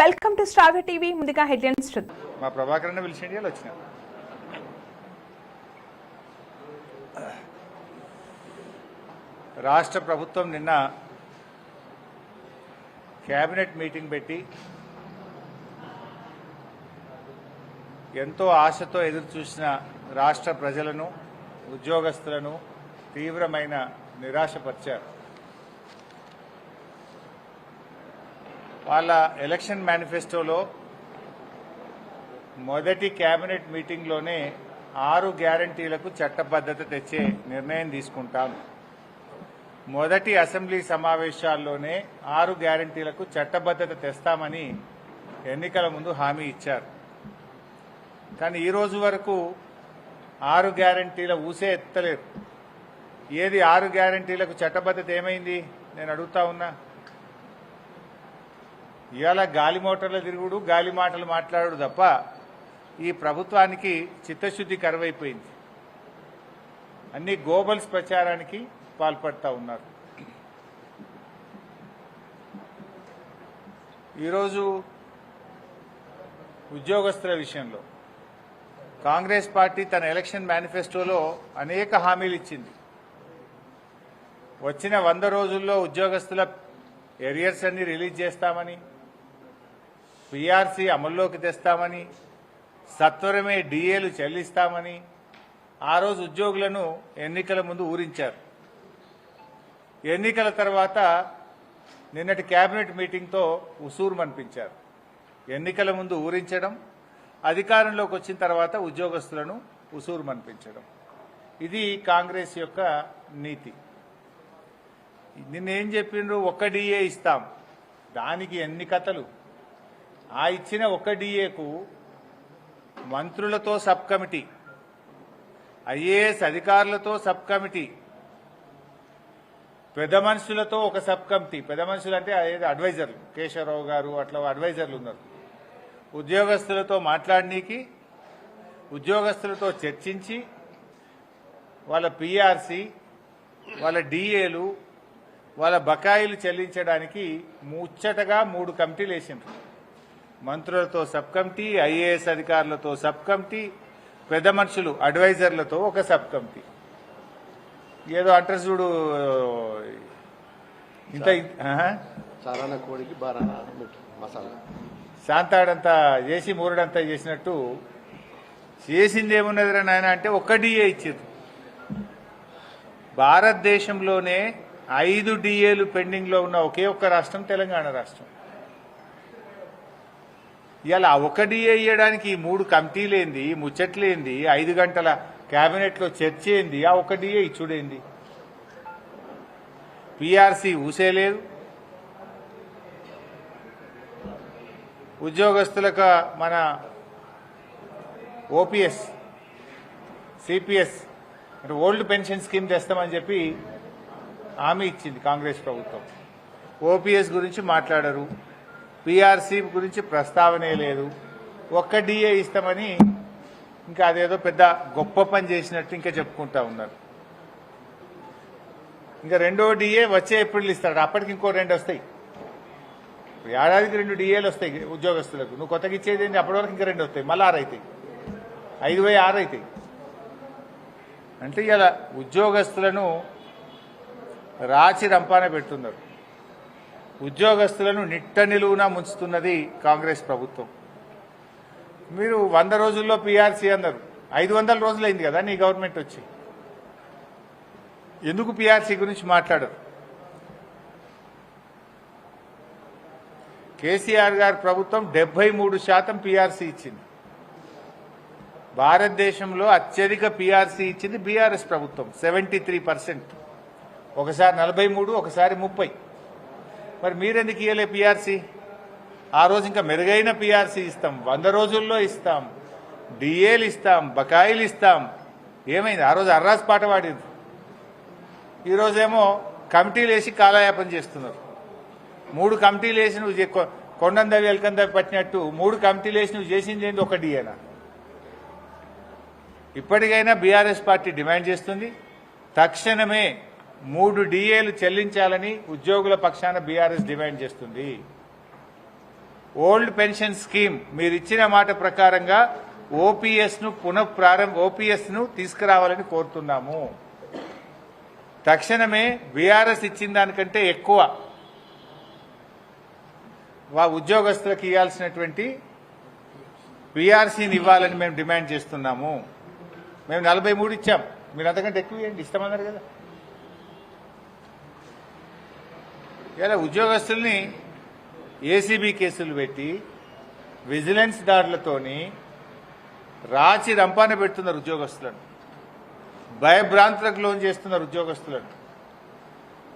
Welcome to Star TV. ముందుగా headlines చూద్దాం. మా ప్రభాకరన్న పిలిచిండి వచ్చిన? రాష్ట్ర ప్రభుత్వం నిన్న కేబినెట్ మీటింగ్ పెట్టి ఎంతో ఆశతో ఎదురు చూసిన రాష్ట్ర ప్రజలను ఉద్యోగస్తులను తీవ్రమైన నిరాశపరిచారు. వాళ్ళ ఎలక్షన్ మేనిఫెస్టోలో మొదటి కేబినెట్ మీటింగ్లోనే ఆరు గ్యారంటీలకు చట్టబద్ధత తెచ్చే నిర్ణయం తీసుకుంటాం. మొదటి అసెంబ్లీ సమావేశాల్లోనే ఆరు గ్యారంటీలకు చట్టబద్ధత తెస్తామని ఎన్నికల ముందు హామీ ఇచ్చారు. కానీ ఈరోజు వరకు ఆరు గ్యారంటీల ఊసే ఎత్తలేరు ఏది ఆరు గ్యారంటీలకు చట్టబద్ధత ఏమైంది? నేను అడుగుతా ఉన్నా. ఇవాళ గాలి మోటార్ల తిరుగుడు గాలి మాటలు మాట్లాడు తప్ప ఈ ప్రభుత్వానికి చిత్తశుద్ధి కరువైపోయింది. అన్ని గోబల్స్ ప్రచారానికి పాల్పడతా ఉన్నారు. ఈరోజు ఉద్యోగస్తుల విషయంలో కాంగ్రెస్ పార్టీ తన ఎలక్షన్ మేనిఫెస్టోలో అనేక హామీలు ఇచ్చింది. వచ్చిన వంద రోజుల్లో ఉద్యోగస్తుల ఎరియర్స్ అన్ని రిలీజ్ చేస్తామని పీఆర్సీ అమల్లోకి తెస్తామని సత్వరమే డిఏలు చెల్లిస్తామని ఆ రోజు ఉద్యోగులను ఎన్నికల ముందు ఊరించారు. ఎన్నికల తర్వాత నిన్నటి కేబినెట్ మీటింగ్తో ఉసూరు అనిపించారు ఎన్నికల ముందు ఊరించడం అధికారంలోకి వచ్చిన తర్వాత ఉద్యోగస్తులను ఉసూరు అనిపించడం ఇది కాంగ్రెస్ యొక్క నీతి. నిన్నేం చెప్పిండ్రు? ఒక్క డిఏ ఇస్తాం. దానికి ఎన్ని కథలు? ఆ ఇచ్చిన ఒక డిఏకు మంత్రులతో సబ్ కమిటీ ఐఏఎస్ అధికారులతో సబ్ కమిటీ పెద్ద మనుషులతో ఒక సబ్ కమిటీ. పెద్ద మనుషులు అంటే అడ్వైజర్లు. కేశవరావు గారు అట్లా అడ్వైజర్లు ఉన్నారు. ఉద్యోగస్తులతో మాట్లాడనీకి ఉద్యోగస్తులతో చర్చించి వాళ్ళ పిఆర్సి వాళ్ళ డిఏలు వాళ్ళ బకాయిలు చెల్లించడానికి ముచ్చటగా మూడు కమిటీలు వేసిండ్రు. మంత్రులతో సబ్ కమిటీ ఐఏఎస్ అధికారులతో సబ్ కమిటీ పెద్ద మనుషులు అడ్వైజర్లతో ఒక సబ్ కమిటీ. ఏదో అంటారు చూడు ఇంత. చారాన కోడికి బారాన మసాలా. శాంతాడంతా చేసి మూరడంతా చేసినట్టు చేసింది ఏమున్నదిరా నాయన అంటే ఒక్క డిఏ ఇచ్చారు భారతదేశంలోనే ఐదు డిఏలు పెండింగ్లో ఉన్న ఒకే ఒక్క రాష్ట్రం తెలంగాణ రాష్ట్రం. ఇవాళ ఒకటి వేయడానికి ఈ మూడు కమిటీలేంది ముచ్చట్లేంది ఐదు గంటల క్యాబినెట్లో చర్చ ఏంది ఆ ఒక ఇచ్చుడేంది పిఆర్సీ ఊసేలేదు. ఉద్యోగస్తులకు మన ఓపీఎస్ సిపిఎస్ అంటే ఓల్డ్ పెన్షన్ స్కీమ్ తెస్తామని చెప్పి హామీ ఇచ్చింది కాంగ్రెస్ ప్రభుత్వం. ఓపీఎస్ గురించి మాట్లాడరు. పిఆర్సీ గురించి ప్రస్తావనే లేదు. ఒక్క డిఏ ఇస్తామని ఇంకా అదేదో పెద్ద గొప్ప పని చేసినట్టు ఇంకా చెప్పుకుంటా ఉన్నారు. ఇంకా రెండో డిఏ వచ్చే ఏప్రిల్ ఇస్తాడు. అప్పటికి ఇంకో రెండు వస్తాయి. ఏడాదికి రెండు డిఏలు వస్తాయి ఉద్యోగస్తులకు. నువ్వు కొత్తగా ఇచ్చేది ఏంటి అప్పటి వరకు ఇంకా రెండు వస్తాయి. మళ్ళీ ఆరు అవుతాయి ఐదు పోయి ఆరు అవుతాయి అంటే ఇలా ఉద్యోగస్తులను రాచి రంపాన పెడుతున్నారు. ఉద్యోగస్తులను నిట్ట నిలువునా ముంచుతున్నది కాంగ్రెస్ ప్రభుత్వం. మీరు వంద రోజుల్లో పీఆర్సీ అన్నారు. ఐదు వందల రోజులైంది కదా నీ గవర్నమెంట్ వచ్చి. ఎందుకు పీఆర్సీ గురించి మాట్లాడరు? కేసీఆర్ గారి ప్రభుత్వం డెబ్బై మూడు శాతం పీఆర్సీ ఇచ్చింది. భారతదేశంలో అత్యధిక పీఆర్సీ ఇచ్చింది బీఆర్ఎస్ ప్రభుత్వం సెవెంటీ త్రీ పర్సెంట్. ఒకసారి నలభై మూడు ఒకసారి ముప్పై. మరి మీరెందుకు ఇవ్వలే పిఆర్సీ? ఆ రోజు ఇంకా మెరుగైన పీఆర్సీ ఇస్తాం. వంద రోజుల్లో ఇస్తాం. డిఏలు ఇస్తాం. బకాయిలు ఇస్తాం. ఏమైంది? ఆ రోజు అర్రాస్ పాట పాడింది. ఈరోజేమో కమిటీలు వేసి కాలయాపన చేస్తున్నారు. మూడు కమిటీలు వేసి నువ్వు కొండందవి ఎలకందవి పట్టినట్టు మూడు కమిటీలు వేసి నువ్వు చేసింది ఏంది? ఒక డిఏనా ఇప్పటికైనా బీఆర్ఎస్ పార్టీ డిమాండ్ చేస్తుంది. తక్షణమే మూడు డిఏలు చెల్లించాలని ఉద్యోగుల పక్షాన బీఆర్ఎస్ డిమాండ్ చేస్తుంది. ఓల్డ్ పెన్షన్ స్కీమ్ మీరు ఇచ్చిన మాట ప్రకారంగా ఓపీఎస్ను పునః ప్రారంభ ఓపీఎస్ను తీసుకురావాలని కోరుతున్నాము. తక్షణమే బీఆర్ఎస్ ఇచ్చిన దానికంటే ఎక్కువ వా ఉద్యోగస్తులకు ఇవ్వాల్సినటువంటి పీఆర్సీని ఇవ్వాలని మేము డిమాండ్ చేస్తున్నాము. మేము నలభై మూడు ఇచ్చాం. మీరు అంతకంటే ఎక్కువ ఇవ్వండి. ఇస్తామన్నారు కదా. ఇలా ఉద్యోగస్తుల్ని ఏసీబీ కేసులు పెట్టి విజిలెన్స్ దాడులతోని రాచి రంపాన పెడుతున్నారు ఉద్యోగస్తులను. భయభ్రాంతులకు లోన్ చేస్తున్నారు ఉద్యోగస్తులను.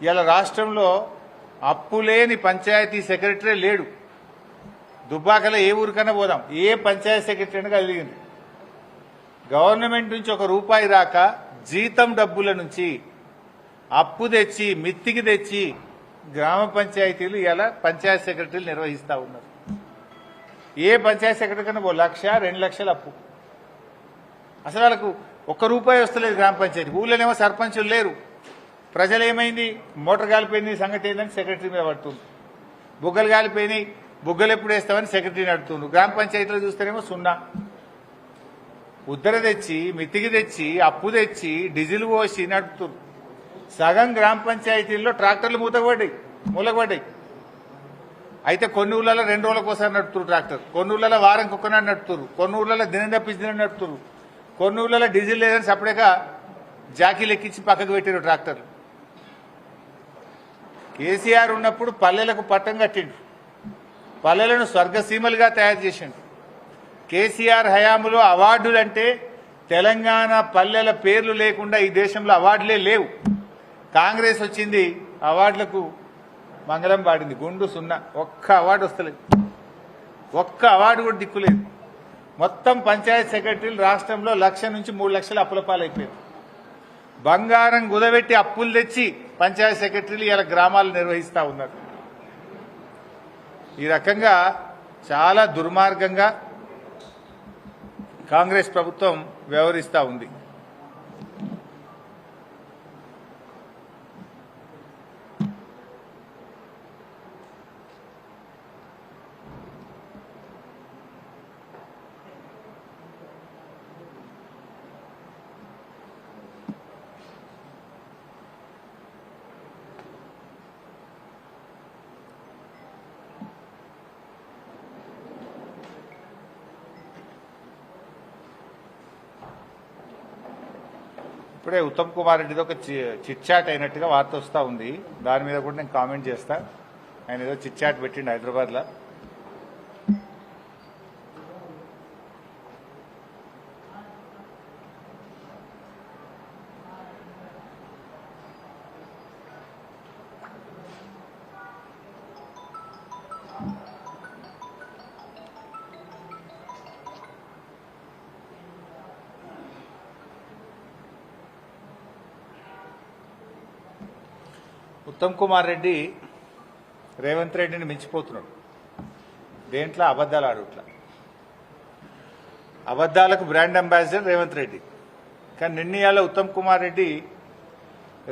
ఇలా రాష్ట్రంలో అప్పులేని పంచాయతీ సెక్రటరీ లేడు. దుబ్బాకలో ఏ ఊరికైనా పోదాం. ఏ పంచాయతీ సెక్రటరీ అయినా కలిగింది. గవర్నమెంట్ నుంచి ఒక రూపాయి రాక జీతం డబ్బుల నుంచి అప్పు తెచ్చి మిత్తికి తెచ్చి గ్రామ పంచాయతీలు ఇలా పంచాయతీ సెక్రటరీలు నిర్వహిస్తూ ఉన్నారు. ఏ పంచాయతీ సెక్రటరీ కన్నా ఓ లక్ష రెండు లక్షలు అప్పు. అసలు వాళ్ళకు ఒక్క రూపాయి వస్తలేదు గ్రామ పంచాయతీ. ఊళ్ళోనేమో సర్పంచులు లేరు. ప్రజలు ఏమైంది మోటార్ కాలిపోయింది సంగతి ఏందని సెక్రటరీ మీద పడుతుంది. బుగ్గలు కాలిపోయినాయి బుగ్గలు ఎప్పుడు వేస్తామని సెక్రటరీని అడుగుతుండ్రు గ్రామ పంచాయతీలో చూస్తేనేమో సున్నా. ఉద్దర తెచ్చి మితికి తెచ్చి అప్పు తెచ్చి డీజిల్ పోసి నడుపుతున్నారు సగం గ్రామ పంచాయతీల్లో ట్రాక్టర్లు మూతపడ్డాయి మూలకపడ్డాయి అయితే కొన్ని ఊళ్ళలో రెండు రోజులకు ఒకసారి నడుపుతారు ట్రాక్టర్. కొన్ని ఊళ్ళలో వారం కుక్కనాడు నడుపుతారు కొన్ని ఊళ్ళలో దినం తప్పించి దినం నడుపుతారు కొన్ని ఊళ్ళలో డీజిల్ లేదని సపరేట్గా జాకీలు ఎక్కించి పక్కకు పెట్టారు ట్రాక్టర్లు. కేసీఆర్ ఉన్నప్పుడు పల్లెలకు పట్టం కట్టిండు పల్లెలను స్వర్గసీమలుగా తయారు చేసిండు కేసీఆర్ హయాంలో అవార్డులంటే తెలంగాణ పల్లెల పేర్లు లేకుండా ఈ దేశంలో అవార్డులే లేవు. కాంగ్రెస్ వచ్చింది అవార్డులకు మంగళం పాడింది. గుండు సున్నా ఒక్క అవార్డు వస్తలేదు. ఒక్క అవార్డు కూడా దిక్కులేదు. మొత్తం పంచాయత్ సెక్రటరీలు రాష్ట్రంలో లక్ష నుంచి మూడు లక్షల అప్పుల పాలైపోయారు. బంగారం గుదబెట్టి అప్పులు తెచ్చి పంచాయత్ సెక్రటరీలు ఇలా గ్రామాలు నిర్వహిస్తూ ఉన్నారు. ఈ రకంగా చాలా దుర్మార్గంగా కాంగ్రెస్ ప్రభుత్వం వ్యవహరిస్తూ ఉంది. ఇప్పుడే ఉత్తమ్ కుమార్ రెడ్డిది ఒక చిట్ చాట్ అయినట్టుగా వార్త వస్తూ ఉంది. దాని మీద కూడా నేను కామెంట్ చేస్తా. ఆయన ఏదో చిట్ చాట్ పెట్టిండు హైదరాబాద్లో. ఉత్తమ్ కుమార్ రెడ్డి రేవంత్ రెడ్డిని మించిపోతున్నాడు. దేంట్లో? అబద్దాలు ఆడుట్లా. అబద్దాలకు బ్రాండ్ అంబాసిడర్ రేవంత్ రెడ్డి. కానీ నిన్నయాల ఉత్తమ్ కుమార్ రెడ్డి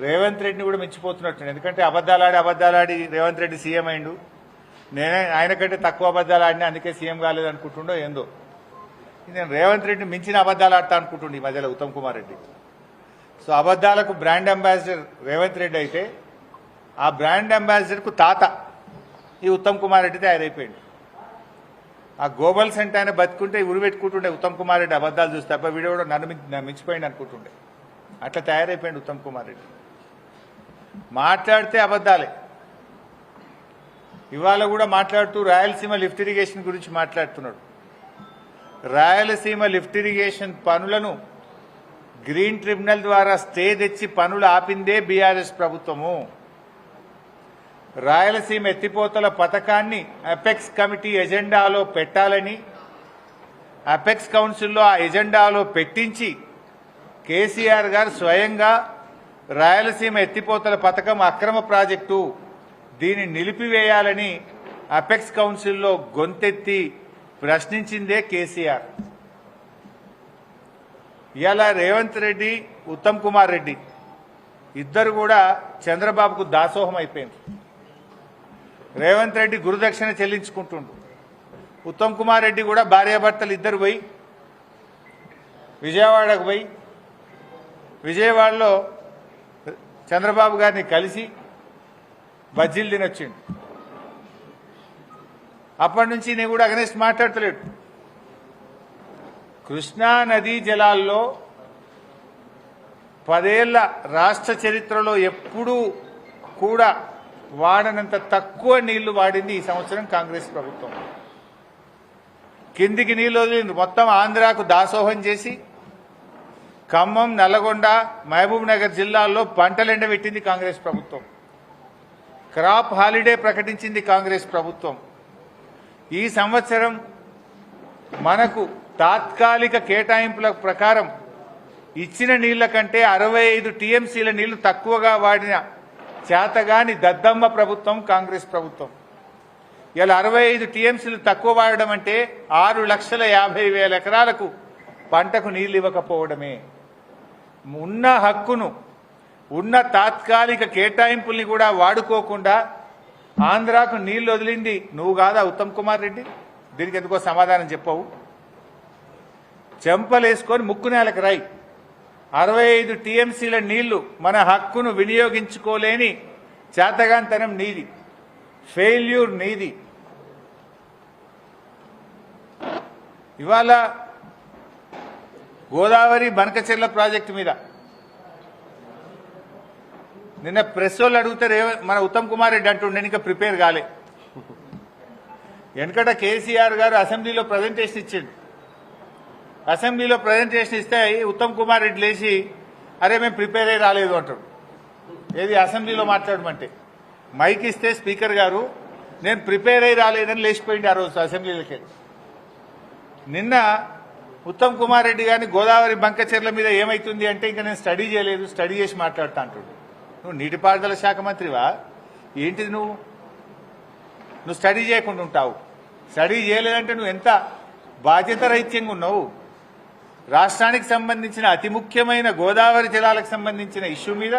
రేవంత్ రెడ్డిని కూడా మించిపోతున్నట్టు ఎందుకంటే అబద్ధాలాడి అబద్దాలాడి రేవంత్ రెడ్డి సీఎం అయిండు. నేనే ఆయన కంటే తక్కువ అబద్దాలు ఆడినా అందుకే సీఎం కాలేదు అనుకుంటుండో ఏందో. నేను రేవంత్ రెడ్డిని మించిన అబద్దాలు ఆడతా అనుకుంటుండే ఈ మధ్యలో ఉత్తమ్ కుమార్ రెడ్డి. సో అబద్దాలకు బ్రాండ్ అంబాసిడర్ రేవంత్ రెడ్డి అయితే ఆ బ్రాండ్ అంబాసిడర్కు తాత ఈ ఉత్తమ్ కుమార్ రెడ్డి తయారైపోయింది ఆ గోబల్స్ అంటే ఆయన బతుకుంటే ఉరి పెట్టుకుంటుండే ఉత్తమ్ కుమార్ రెడ్డి అబద్ధాలు చూస్తే తప్ప వీడియో కూడా నన్ను మించిపోయింది అనుకుంటుండే. అట్లా తయారైపోయింది ఉత్తమ్ కుమార్ రెడ్డి. మాట్లాడితే అబద్ధాలే. ఇవాళ కూడా మాట్లాడుతూ రాయలసీమ లిఫ్ట్ ఇరిగేషన్ గురించి మాట్లాడుతున్నాడు. రాయలసీమ లిఫ్ట్ ఇరిగేషన్ పనులను గ్రీన్ ట్రిబ్యునల్ ద్వారా స్టే తెచ్చి పనులు ఆపిందే బీఆర్ఎస్ ప్రభుత్వము. రాయలసీమ ఎత్తిపోతల పథకాన్ని అపెక్స్ కమిటీ ఎజెండాలో పెట్టాలని అపెక్స్ కౌన్సిల్లో ఆ ఎజెండాలో పెట్టించి కేసీఆర్ గారు స్వయంగా రాయలసీమ ఎత్తిపోతల పథకం అక్రమ ప్రాజెక్టు దీన్ని నిలిపివేయాలని అపెక్స్ కౌన్సిల్లో గొంతెత్తి ప్రశ్నించిందే కేసీఆర్. ఇలా రేవంత్ రెడ్డి ఉత్తమ్ కుమార్ రెడ్డి. ఇద్దరు కూడా చంద్రబాబుకు దాసోహం అయిపోయింది రేవంత్ రెడ్డి గురుదక్షిణ చెల్లించుకుంటుండు. ఉత్తమ్ కుమార్ రెడ్డి కూడా భార్యాభర్తలు ఇద్దరు పోయి విజయవాడకు పోయి విజయవాడలో చంద్రబాబు గారిని కలిసి బజ్జీలు తినొచ్చిండు. అప్పటి నుంచి నేను కూడా అగనేసి మాట్లాడతలేడు. కృష్ణా నదీ జలాల్లో పదేళ్ళ రాష్ట్ర చరిత్రలో ఎప్పుడూ కూడా వాడనంత తక్కువ నీళ్ళు వాడింది ఈ సంవత్సరం కాంగ్రెస్ ప్రభుత్వం. కిందికి నీళ్ళు వదిలింది. మొత్తం ఆంధ్రాకు దాసోహం చేసి ఖమ్మం నల్లగొండ మహబూబ్ నగర్ జిల్లాల్లో పంటలెండబెట్టింది కాంగ్రెస్ ప్రభుత్వం. క్రాప్ హాలిడే ప్రకటించింది కాంగ్రెస్ ప్రభుత్వం. ఈ సంవత్సరం మనకు తాత్కాలిక కేటాయింపుల ప్రకారం ఇచ్చిన నీళ్ళ కంటే అరవై ఐదు టీఎంసీల నీళ్ళు తక్కువగా వాడిన చేతగాని దద్దమ్మ ప్రభుత్వం కాంగ్రెస్ ప్రభుత్వం. ఇలా అరవై ఐదు టీఎంసీలు తక్కువ వాడడం అంటే ఆరు లక్షల యాభై వేల ఎకరాలకు పంటకు నీళ్ళు ఇవ్వకపోవడమే. ఉన్న హక్కును ఉన్న తాత్కాలిక కేటాయింపుల్ని కూడా వాడుకోకుండా ఆంధ్రాకు నీళ్ళు వదిలింది నువ్వు కాదా ఉత్తమ్ కుమార్ రెడ్డి? దీనికి ఎందుకో సమాధానం చెప్పవు. చెంపలేసుకొని ముక్కు నేలకు రాయి. అరవై ఐదు టీఎంసీల నీళ్ళు మన హక్కును వినియోగించుకోలేని చేతగాంతనం నీది. ఫెయిల్యూర్ నీది. ఇవాళ గోదావరి బనకచెర్ల ప్రాజెక్టు మీద. నిన్న ప్రెస్ వాళ్ళు అడిగితే రేవ- మన ఉత్తమ్ కుమార్ రెడ్డి అంటుండే ఇంకా ప్రిపేర్ కాలే. వెనకట కేసీఆర్ గారు అసెంబ్లీలో ప్రజెంటేషన్ ఇచ్చిండు. అసెంబ్లీలో ప్రజెంటేషన్ ఇస్తే ఉత్తమ్ కుమార్ రెడ్డి లేచి అరే మేము ప్రిపేర్ అయ్యి రాలేదు అంటాడు. ఏది అసెంబ్లీలో మాట్లాడమంటే. మైక్ ఇస్తే స్పీకర్ గారు నేను ప్రిపేర్ అయ్యి రాలేదని లేచిపోయింది ఆ రోజు అసెంబ్లీలోకి. నిన్న ఉత్తమ్ కుమార్ రెడ్డి గారిని గోదావరి బంకచెర్ల మీద ఏమైతుంది అంటే ఇంకా నేను స్టడీ చేయలేదు స్టడీ చేసి మాట్లాడుతా అంటాడు. నువ్వు నీటిపారుదల శాఖ మంత్రివా? ఏంటిది నువ్వు? నువ్వు స్టడీ చేయకుండా ఉంటావు. స్టడీ చేయలేదంటే నువ్వు ఎంత బాధ్యత రహిత్యంగా ఉన్నావు? రాష్ట్రానికి సంబంధించిన అతి ముఖ్యమైన గోదావరి జలాలకు సంబంధించిన ఇష్యూ మీద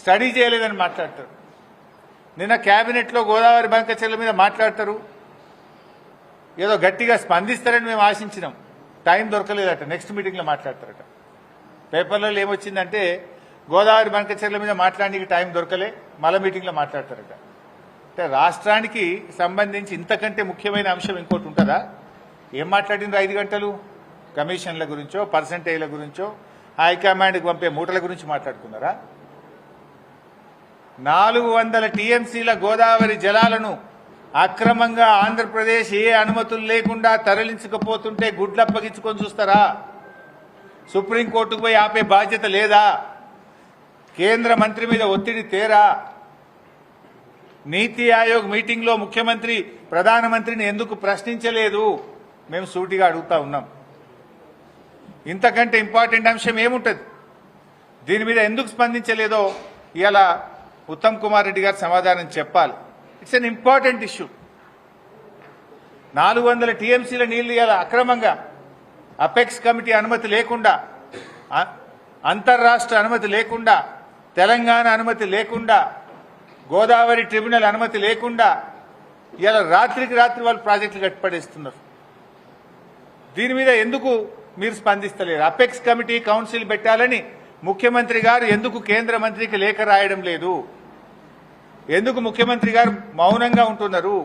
స్టడీ చేయలేదని మాట్లాడతారు. నిన్న కేబినెట్లో గోదావరి బంకచెర్ల మీద మాట్లాడతారు. ఏదో గట్టిగా స్పందిస్తారని మేము ఆశించినాం. టైం దొరకలేదట. నెక్స్ట్ మీటింగ్లో మాట్లాడతారట. పేపర్లలో ఏమొచ్చిందంటే గోదావరి బంకచెర్ల మీద మాట్లాడడానికి టైం దొరకలే మల మీటింగ్లో మాట్లాడతారట. అంటే రాష్ట్రానికి సంబంధించి ఇంతకంటే ముఖ్యమైన అంశం ఇంకోటి ఉంటుందా? ఏం మాట్లాడింది ఐదు గంటలు? కమిషన్ల గురించో పర్సంటేజ్ల గురించో హైకమాండ్కి పంపే మూటల గురించి మాట్లాడుకున్నారా? నాలుగు వందల టీఎంసీల గోదావరి జలాలను అక్రమంగా ఆంధ్రప్రదేశ్ ఏ అనుమతులు లేకుండా తరలించకపోతుంటే గుడ్లప్పగించుకొని చూస్తారా? సుప్రీంకోర్టుకు పోయి ఆపే బాధ్యత లేదా? కేంద్ర మంత్రి మీద ఒత్తిడి తేరా? నీతి ఆయోగ్ మీటింగ్లో ముఖ్యమంత్రి ప్రధానమంత్రిని ఎందుకు ప్రశ్నించలేదు? మేము సూటిగా అడుగుతా ఉన్నాం. ఇంతకంటే ఇంపార్టెంట్ అంశం ఏముంటుంది? దీని మీద ఎందుకు స్పందించలేదో ఇలా ఉత్తమ్ కుమార్ రెడ్డి గారు సమాధానం చెప్పాలి. ఇట్స్ అన్ ఇంపార్టెంట్ ఇష్యూ నాలుగు వందల టీఎంసీల నీళ్ళు ఇలా అక్రమంగా అపెక్స్ కమిటీ అనుమతి లేకుండా అంతర్రాష్ట్ర అనుమతి లేకుండా తెలంగాణ అనుమతి లేకుండా గోదావరి ట్రిబ్యునల్ అనుమతి లేకుండా ఇలా రాత్రికి రాత్రి వాళ్ళు ప్రాజెక్టులు కట్టిపడేస్తున్నారు. దీని మీద ఎందుకు మీరు స్పందిస్తలేరు అపెక్స్ కమిటీ కౌన్సిల్ పెట్టాలని ముఖ్యమంత్రి గారు ఎందుకు కేంద్ర మంత్రికి లేఖ రాయడం లేదు? ఎందుకు ముఖ్యమంత్రి గారు మౌనంగా ఉంటున్నారు?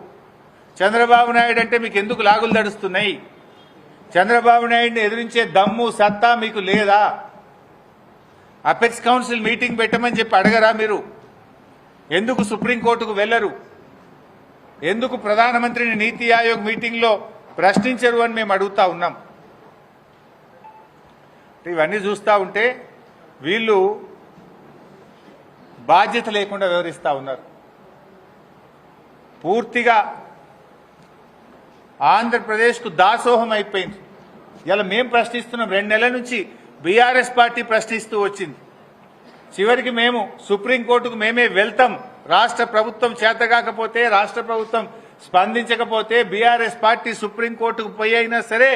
చంద్రబాబు నాయుడు అంటే మీకు ఎందుకు లాగులు దడుస్తున్నాయి చంద్రబాబు నాయుడిని ఎదిరించే దమ్ము సత్తా మీకు లేదా? అపెక్స్ కౌన్సిల్ మీటింగ్ పెట్టమని చెప్పి అడగరా మీరు? ఎందుకు సుప్రీంకోర్టుకు వెళ్ళరు ఎందుకు ప్రధానమంత్రిని నీతి ఆయోగ్ మీటింగ్లో ప్రశ్నించరు అని మేము అడుగుతా ఉన్నాం. ఇవన్నీ చూస్తూ ఉంటే వీళ్ళు బాధ్యత లేకుండా వివరిస్తూ ఉన్నారు. పూర్తిగా ఆంధ్రప్రదేశ్కు దాసోహం అయిపోయింది. ఇలా మేము ప్రశ్నిస్తున్నాం రెండు నెలల నుంచి బీఆర్ఎస్ పార్టీ ప్రశ్నిస్తూ వచ్చింది. చివరికి మేము సుప్రీంకోర్టుకు మేమే వెళ్తాం. రాష్ట్ర ప్రభుత్వం చేతగాకపోతే రాష్ట్ర ప్రభుత్వం స్పందించకపోతే బీఆర్ఎస్ పార్టీ సుప్రీంకోర్టుకు పోయి అయినా సరే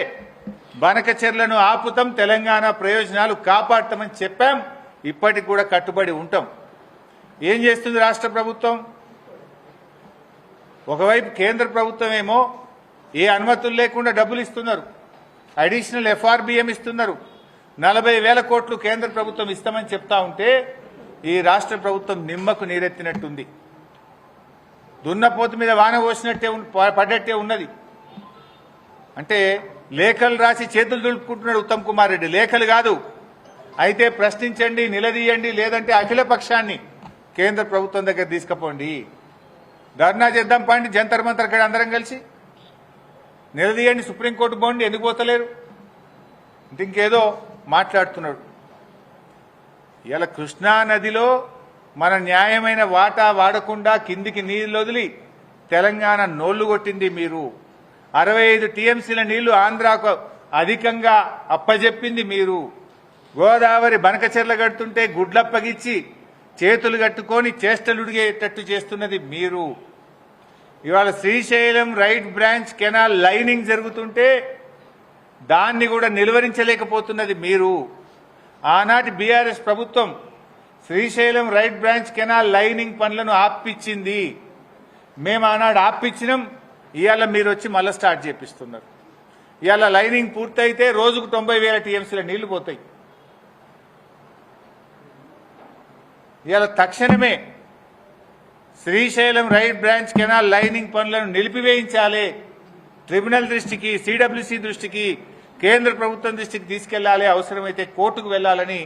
బనకచెర్లను ఆపుతాం తెలంగాణ ప్రయోజనాలు కాపాడతామని చెప్పాం. ఇప్పటికి కూడా కట్టుబడి ఉంటాం. ఏం చేస్తుంది రాష్ట్ర ప్రభుత్వం? ఒకవైపు కేంద్ర ప్రభుత్వం ఏమో ఏ అనుమతులు లేకుండా డబ్బులు ఇస్తున్నారు. అడిషనల్ ఎఫ్ఆర్బిఎం ఇస్తున్నారు. నలభై వేల కోట్లు కేంద్ర ప్రభుత్వం ఇస్తామని చెప్తా ఉంటే ఈ రాష్ట్ర ప్రభుత్వం నిమ్మకు నీరెత్తినట్టుంది. దున్నపోతు మీద వాన పోసినట్టే ప- పడ్డట్టే ఉన్నది. అంటే లేఖలు రాసి చేతులు దులుపుకుంటున్నాడు ఉత్తమ్ కుమార్ రెడ్డి. లేఖలు కాదు. అయితే ప్రశ్నించండి నిలదీయండి లేదంటే అఖిల పక్షాన్ని కేంద్ర ప్రభుత్వం దగ్గర తీసుకుపోండి. ధర్నా చేద్దాం పండి జంతర్ మంతర్ ఇక్కడ అందరం కలిసి. నిలదీయండి సుప్రీంకోర్టు పోండి ఎందుకు పోతలేరు? ఇంకేదో మాట్లాడుతున్నాడు. ఇలా కృష్ణా నదిలో మన న్యాయమైన వాటా వాడకుండా కిందికి నీళ్ళు వదిలి తెలంగాణ నోళ్ళు కొట్టింది మీరు. అరవై ఐదు టీఎంసీల నీళ్ళు ఆంధ్రాకు అధికంగా అప్పజెప్పింది మీరు. గోదావరి బనకచెర్ల కడుతుంటే గుడ్లప్పగిచ్చి చేతులు కట్టుకొని చేష్టలుడిగేటట్టు చేస్తున్నది మీరు. ఇవాళ Srisailam right branch canal lining జరుగుతుంటే దాన్ని కూడా నిలువరించలేకపోతున్నది మీరు. ఆనాటి బీఆర్ఎస్ ప్రభుత్వం Srisailam right branch canal lining పనులను ఆపిచ్చింది. మేము ఆనాడు ఆపిచ్చినాం. ఇవాళ మీరు వచ్చి మళ్ళీ స్టార్ట్ చేపిస్తున్నారు. ఇవాళ లైనింగ్ పూర్తయితే రోజుకు తొంభై వేల టీఎంసీల నీళ్ళు పోతాయి. ఇవాళ తక్షణమే Srisailam right branch canal lining పనులను నిలిపివేయించాలి. ట్రిబ్యునల్ దృష్టికి సిడబ్ల్యూసీ దృష్టికి కేంద్ర ప్రభుత్వం దృష్టికి తీసుకెళ్ళాలి అవసరమైతే కోర్టుకు వెళ్ళాలని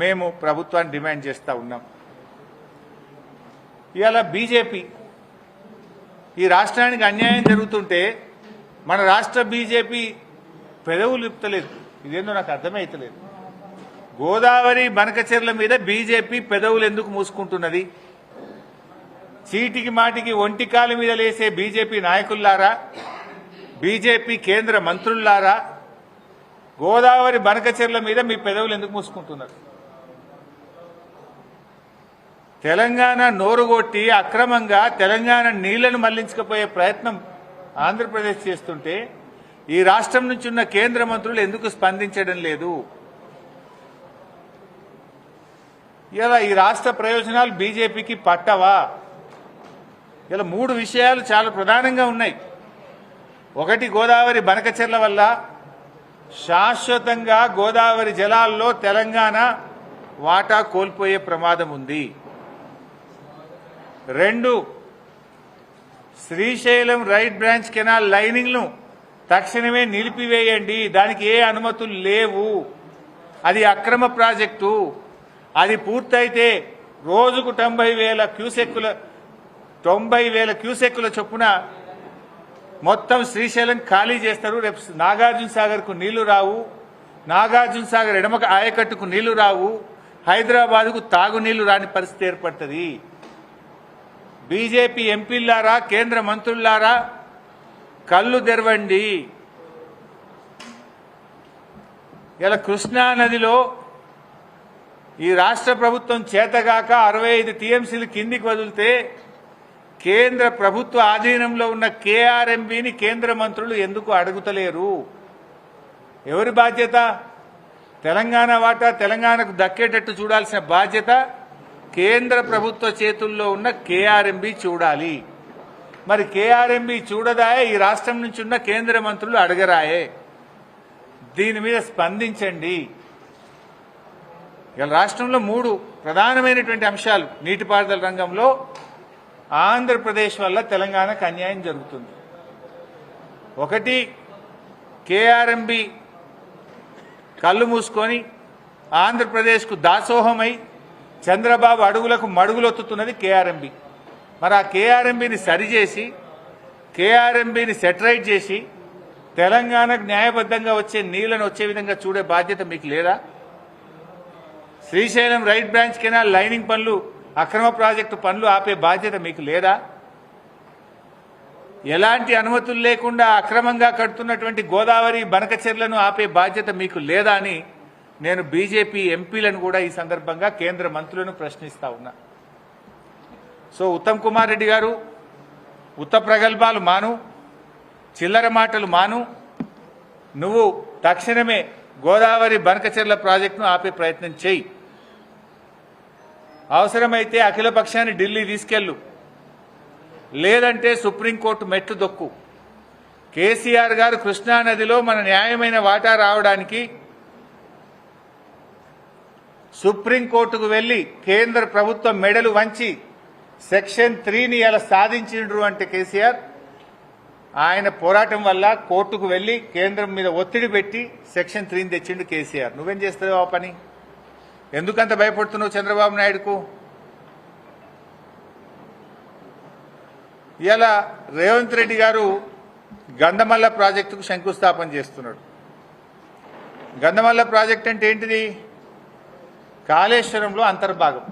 మేము ప్రభుత్వాన్ని డిమాండ్ చేస్తా ఉన్నాం. ఇవాళ బీజేపీ ఈ రాష్ట్రానికి అన్యాయం జరుగుతుంటే మన రాష్ట్ర బీజేపీ పెదవులు ఇప్పలేదు ఇదేందో నాకు అర్థమైతలేదు. గోదావరి బనకచెర్ల మీద బీజేపీ పెదవులు ఎందుకు మూసుకుంటున్నది? చీటికి మాటికి ఒంటికాల మీద లేసే బీజేపీ నాయకుల్లారా? బీజేపీ కేంద్ర మంత్రుల్లారా? గోదావరి బనకచెర్ల మీద మీ పెదవులు ఎందుకు మూసుకుంటున్నారు? తెలంగాణ నోరుగొట్టి అక్రమంగా తెలంగాణ నీళ్ళను మళ్ళించకపోయే ప్రయత్నం ఆంధ్రప్రదేశ్ చేస్తుంటే ఈ రాష్ట్రం నుంచి ఉన్న కేంద్ర మంత్రులు ఎందుకు స్పందించడం లేదు? ఇలా ఈ రాష్ట్ర ప్రయోజనాలు బీజేపీకి పట్టవా? ఇలా మూడు విషయాలు చాలా ప్రధానంగా ఉన్నాయి. ఒకటి గోదావరి బనకచెర్ల వల్ల శాశ్వతంగా గోదావరి జలాల్లో తెలంగాణ వాటా కోల్పోయే ప్రమాదం ఉంది. రెండు శ్రీశైలం రైట్ బ్రాంచ్ కెనాల్ లైనింగ్ను తక్షణమే నిలిపివేయండి. దానికి ఏ అనుమతులు లేవు. అది అక్రమ ప్రాజెక్టు. అది పూర్తయితే రోజుకు తొంభై వేల క్యూసెక్కుల తొంభై వేల క్యూసెక్కుల చొప్పున మొత్తం శ్రీశైలం ఖాళీ చేస్తారు. రేపు నాగార్జున సాగర్కు నీళ్ళు రావు. నాగార్జున సాగర్ ఎడమక ఆయకట్టుకు నీళ్ళు రావు. హైదరాబాద్కు తాగునీళ్ళు రాని పరిస్థితి ఏర్పడుతుంది. బీజేపీ ఎంపీలారా కేంద్ర మంత్రులారా కళ్ళు తెరవండి. ఇలా కృష్ణా నదిలో ఈ రాష్ట్ర ప్రభుత్వం చేతగాక అరవై ఐదు టీఎంసీలు కిందికి వదిలితే కేంద్ర ప్రభుత్వ ఆధీనంలో ఉన్న కేఆర్ఎంబిని కేంద్ర మంత్రులు ఎందుకు అడుగుతలేరు? ఎవరి బాధ్యత? తెలంగాణ వాటా తెలంగాణకు దక్కేటట్టు చూడాల్సిన బాధ్యత కేంద్ర ప్రభుత్వ చేతుల్లో ఉన్న కేఆర్ఎంబి చూడాలి. మరి కేఆర్ఎంబి చూడదాయే ఈ రాష్ట్రం నుంచి ఉన్న కేంద్ర మంత్రులు అడగరాయే. దీని మీద స్పందించండి. ఇలా రాష్ట్రంలో మూడు ప్రధానమైనటువంటి అంశాలు. నీటిపారుదల రంగంలో ఆంధ్రప్రదేశ్ వల్ల తెలంగాణకు అన్యాయం జరుగుతుంది. ఒకటి కేఆర్ఎంబి కళ్ళు మూసుకొని ఆంధ్రప్రదేశ్కు దాసోహమై చంద్రబాబు అడుగులకు మడుగులొత్తుతున్నది కేఆర్ఎంబి. మరి ఆ కేఆర్ఎంబిని సరిచేసి కేఆర్ఎంబిని సెటరైట్ చేసి తెలంగాణకు న్యాయబద్ధంగా వచ్చే నీళ్ళను వచ్చే విధంగా చూడే బాధ్యత మీకు లేదా? Srisailam right branch canal lining పనులు అక్రమ ప్రాజెక్టు పనులు ఆపే బాధ్యత మీకు లేదా? ఎలాంటి అనుమతులు లేకుండా అక్రమంగా కడుతున్నటువంటి గోదావరి బనకచెర్లను ఆపే బాధ్యత మీకు లేదా అని నేను బీజేపీ ఎంపీలను కూడా ఈ సందర్భంగా కేంద్ర మంత్రులను ప్రశ్నిస్తా ఉన్నా. సో ఉత్తమ్ కుమార్ రెడ్డి గారు ఉత్త ప్రగల్భాలు మాను చిల్లర మాటలు మాను నువ్వు తక్షణమే గోదావరి బనకచెర్ల ప్రాజెక్టును ఆపే ప్రయత్నం చేయి. అవసరమైతే అఖిలపక్షాన్ని ఢిల్లీ తీసుకెళ్ళు. లేదంటే సుప్రీంకోర్టు మెట్లు దొక్కు. కేసీఆర్ గారు కృష్ణా నదిలో మన న్యాయమైన వాటా రావడానికి సుప్రీంకోర్టుకు వెళ్ళి కేంద్ర ప్రభుత్వం మెడలు వంచి సెక్షన్ త్రీని ఇలా సాధించిండ్రు అంటే కేసీఆర్. ఆయన పోరాటం వల్ల కోర్టుకు వెళ్ళి కేంద్రం మీద ఒత్తిడి పెట్టి సెక్షన్ త్రీని తెచ్చిండు కేసీఆర్. నువ్వేం చేస్తావు ఆ పని? ఎందుకంత భయపడుతున్నావు చంద్రబాబు నాయుడుకు? ఇలా రేవంత్ రెడ్డి గారు గంధమల్ల ప్రాజెక్టుకు శంకుస్థాపన చేస్తున్నాడు. గంధమల్ల ప్రాజెక్ట్ అంటే ఏంటిది? కాళేశ్వరంలో అంతర్భాగం.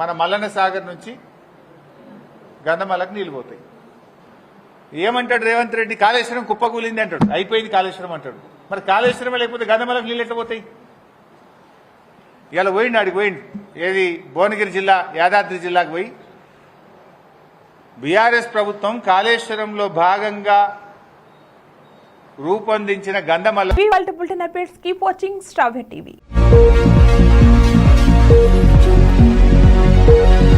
మన మల్లన్న సాగర్ నుంచి గంధమలకు నీళ్ళు పోతాయి. ఏమంటాడు రేవంత్ రెడ్డి? కాళేశ్వరం కుప్పకూలింది అంటాడు. అయిపోయింది కాళేశ్వరం అంటాడు. మరి కాళేశ్వరం లేకపోతే గంధమలకు నీళ్ళు ఎట్లా పోతాయి? ఇలా పోయిండు ఆడికి పోయిండు. ఏది? భువనగిరి జిల్లా యాదాద్రి జిల్లాకు పోయి. బీఆర్ఎస్ ప్రభుత్వం కాళేశ్వరంలో భాగంగా రూపొందించిన గంధమల్ల ఇవి వాళ్ళ keep watching star TV Thank you.